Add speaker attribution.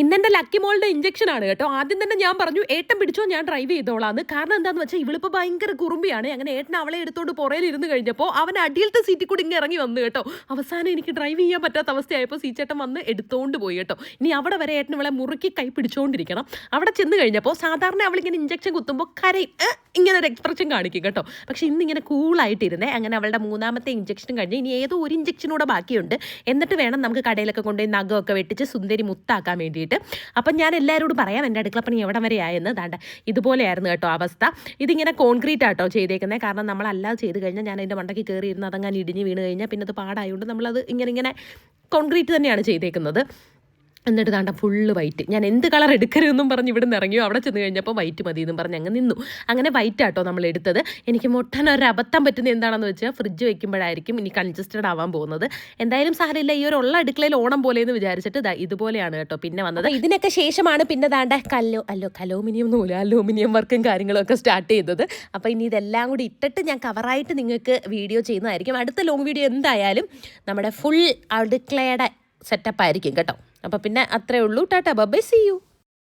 Speaker 1: ഇന്നെന്റെ ലക്കി മോളുടെ ഇഞ്ചക്ഷൻ ആണ് കേട്ടോ. ആദ്യം തന്നെ ഞാൻ പറഞ്ഞു ഏട്ടൻ പിടിച്ചോ ഞാൻ ഡ്രൈവ് ചെയ്തോളാന്ന്. കാരണം എന്താന്ന് വെച്ചാൽ ഇവളിപ്പോ ഭയങ്കര കുറുമ്പിയാണ്. അങ്ങനെ ഏട്ടൻ അവളെ എടുത്തോണ്ട് പുറയിൽ ഇരുന്ന് കഴിഞ്ഞപ്പോൾ അവൻ അടിയിലത്തെ സീറ്റിൽ കൂടി ഇങ്ങനെ ഇറങ്ങി വന്നു കേട്ടോ. അവസാനം എനിക്ക് ഡ്രൈവ് ചെയ്യാൻ പറ്റാത്ത അവസ്ഥയായപ്പോൾ സീച്ചേട്ടൻ വന്ന് എടുത്തോണ്ട് പോയി കേട്ടോ. ഇനി അവിടെ വരെ ഏട്ടൻ ഇവളെ മുറുക്കി കൈ പിടിച്ചോണ്ടിരിക്കണം. അവിടെ ചെന്ന് കഴിഞ്ഞപ്പോൾ സാധാരണ അവളിങ്ങനെ ഇഞ്ചക്ഷൻ കുത്തുമ്പോൾ കരയും. ഇങ്ങനെ ഒരു എക്സ്പ്രഷൻ കാണിക്കും കേട്ടോ. പക്ഷെ ഇന്ന് ഇന്നിങ്ങനെ കൂളായിട്ടിരുന്നേ അങ്ങനെ അവളുടെ മൂന്നാമത്തെ ഇഞ്ചക്ഷൻ കഴിഞ്ഞ് ഇനി ഏതോ ഒരു ഇഞ്ചക്ഷനൂടെ ബാക്കിയുണ്ട്. എന്നിട്ട് വേണം നമുക്ക് കടയിലൊക്കെ കൊണ്ടുപോയി നഖമൊക്കെ വെട്ടിച്ച് സുന്ദരി മുത്താക്കാൻ വേണ്ടിയിട്ട്. അപ്പം ഞാൻ എല്ലാവരോടും പറയാം എന്റെ അടുക്കളപ്പണി എവിടം വരെ ആയെന്ന്. ദാണ്ട ഇതുപോലെയായിരുന്നു കേട്ടോ അവസ്ഥ. ഇതിങ്ങനെ കോൺക്രീറ്റ് ആട്ടോ ചെയ്തേക്കുന്നത് കാരണം നമ്മളല്ലാതെ ചെയ്ത് കഴിഞ്ഞാൽ ഞാൻ അതിന്റെ മണ്ടയ്ക്ക് കയറി ഇരുന്ന് അതങ്ങനെ ഇടിഞ്ഞ് വീണ് കഴിഞ്ഞാൽ പിന്നെ അത് പാടായതുകൊണ്ട് നമ്മളത് ഇങ്ങനെ ഇങ്ങനെ കോൺക്രീറ്റ് തന്നെയാണ് ചെയ്തേക്കുന്നത്. എന്നിട്ട് താണ്ട ഫുള്ള് വൈറ്റ് ഞാൻ എന്ത് കളർ എടുക്കരുതെന്നും പറഞ്ഞ് ഇവിടെ നിന്ന് ഇറങ്ങിയോ? അവിടെ ചെന്ന് കഴിഞ്ഞപ്പോൾ വൈറ്റ് മതി എന്നും പറഞ്ഞ് അങ്ങ് നിന്നു. അങ്ങനെ വൈറ്റ് ആട്ടോ നമ്മൾ എടുത്തത്. എനിക്ക് മുട്ടൻ ഒരു അബദ്ധം പറ്റുന്ന എന്താണെന്ന് വെച്ചാൽ ഫ്രിഡ്ജ് വെക്കുമ്പോഴായിരിക്കും ഇനി കൺജസ്റ്റഡ് ആവാൻ പോകുന്നത്. എന്തായാലും സാരമില്ല ഈ ഒരു ഉള്ള അടുക്കളയിൽ ഓണം പോലെ എന്ന് വിചാരിച്ചിട്ട് ഇതുപോലെയാണ് കേട്ടോ പിന്നെ വന്നത്. ഇതിനൊക്കെ ശേഷമാണ് പിന്നെ താണ്ട കല്ലോ അല്ലോ കലോമിനിയം നൂല അലൂമിനിയം വർക്കും കാര്യങ്ങളൊക്കെ സ്റ്റാർട്ട് ചെയ്തത്. അപ്പോൾ ഇനി ഇതെല്ലാം കൂടി ഇട്ടിട്ട് ഞാൻ കവറായിട്ട് നിങ്ങൾക്ക് വീഡിയോ ചെയ്യുന്നതായിരിക്കും. അടുത്ത ലോങ് വീഡിയോ എന്തായാലും നമ്മുടെ ഫുൾ അടുക്കളയുടെ സെറ്റപ്പ് ആയിരിക്കും കേട്ടോ. അപ്പോൾ പിന്നെ അത്രേ ഉള്ളൂ. Tata bye see you.